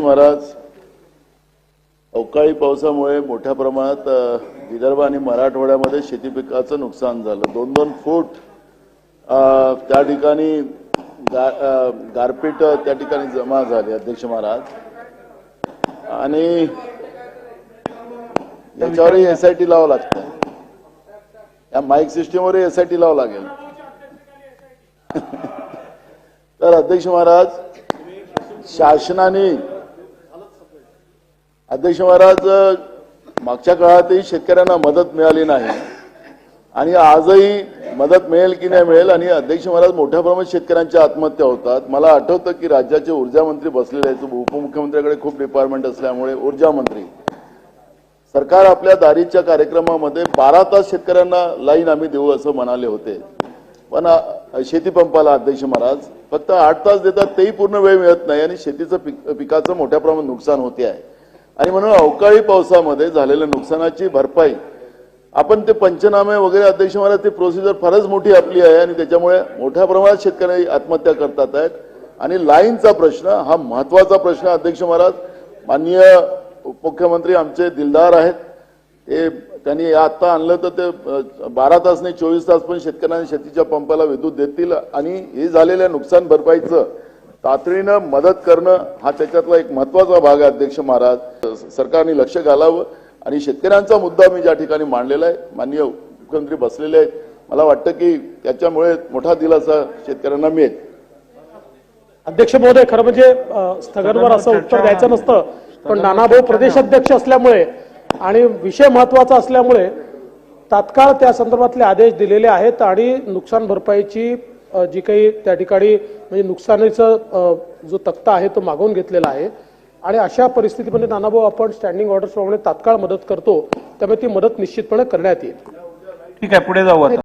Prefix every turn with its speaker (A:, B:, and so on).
A: महाराज अवकाळी पावसामुळे मोठ्या प्रमाणात विदर्भ आणि मराठवाड्यामध्ये शेती पिकाचं नुकसान झालं. दोन दोन फूट त्या ठिकाणी गा- गारपीट त्या ठिकाणी जमा झाली अध्यक्ष महाराज. आणि याच्यावरही एसआयटी लावावं लागतं. या माईक सिस्टीमवरही एसआयटी लावावं लागेल. तर अध्यक्ष महाराज शासनाने अध्यक्ष महाराज मागच्या काळातही शेतकऱ्यांना मदत मिळाली नाही. आणि आजही मदत मिळेल की नाही मिळेल आणि अध्यक्ष महाराज मोठ्या प्रमाणात शेतकऱ्यांच्या आत्महत्या होतात. मला आठवतं की राज्याचे ऊर्जा मंत्री बसलेले आहेत. उपमुख्यमंत्र्याकडे खूप डिपार्टमेंट असल्यामुळे ऊर्जा मंत्री. सरकार आपल्या दारीच्या कार्यक्रमामध्ये बारा तास शेतकऱ्यांना लाईन आम्ही देऊ असं म्हणाले होते. पण अ, शेतीपंपाला अध्यक्ष महाराज फक्त आठ तास देतात तेही पूर्ण वेळ मिळत नाही आणि शेतीचं पिक पिकाचं मोठ्या प्रमाणात नुकसान होते आहे. आणि म्हणून अवकाळी पावसामध्ये झालेल्या नुकसानाची भरपाई आपण ते पंचनामे वगैरे अध्यक्ष महाराज ती प्रोसिजर फारच मोठी आपली आहे आणि त्याच्यामुळे मोठ्या प्रमाणात शेतकरी आत्महत्या करतात आहेत. आणि लाईनचा प्रश्न हा महत्त्वाचा प्रश्न अध्यक्ष महाराज. माननीय उपमुख्यमंत्री आमचे दिलदार आहेत. ते त्यांनी आता आणलं तर ते बारा तास नाही चोवीस तास पण शेतकऱ्यांना शेतीच्या पंपाला विद्युत देतील. आणि हे झालेल्या नुकसान भरपाईचं तातडीनं मदत करणं हा त्याच्यातला एक महत्त्वाचा भाग आहे अध्यक्ष महाराज. सरकारने लक्ष घालावं. आणि शेतकऱ्यांचा मुद्दा मी ज्या ठिकाणी मांडलेला आहे माननीय मुख्यमंत्री बसलेले आहेत. मला वाटतं की त्याच्यामुळे मोठा दिलासा शेतकऱ्यांना मिळेल.
B: अध्यक्ष महोदय खरं म्हणजे स्थगनवर असं उत्तर द्यायचं नसतं पण नानाभाऊ प्रदेशाध्यक्ष असल्यामुळे आणि विषय महत्त्वाचा असल्यामुळे तात्काळ त्या संदर्भातले आदेश दिलेले आहेत आणि नुकसान भरपाईची जी काही त्या ठिकाणी म्हणजे नुकसानीचं जो तक्ता आहे तो मागवून घेतलेला आहे. आणि अशा परिस्थितीमध्ये नानाभाऊ आपण स्टँडिंग ऑर्डर प्रमाणे तात्काळ मदत करतो. त्यामुळे ती मदत निश्चितपणे करण्यात येईल.
C: ठीक आहे पुढे जाऊ आता.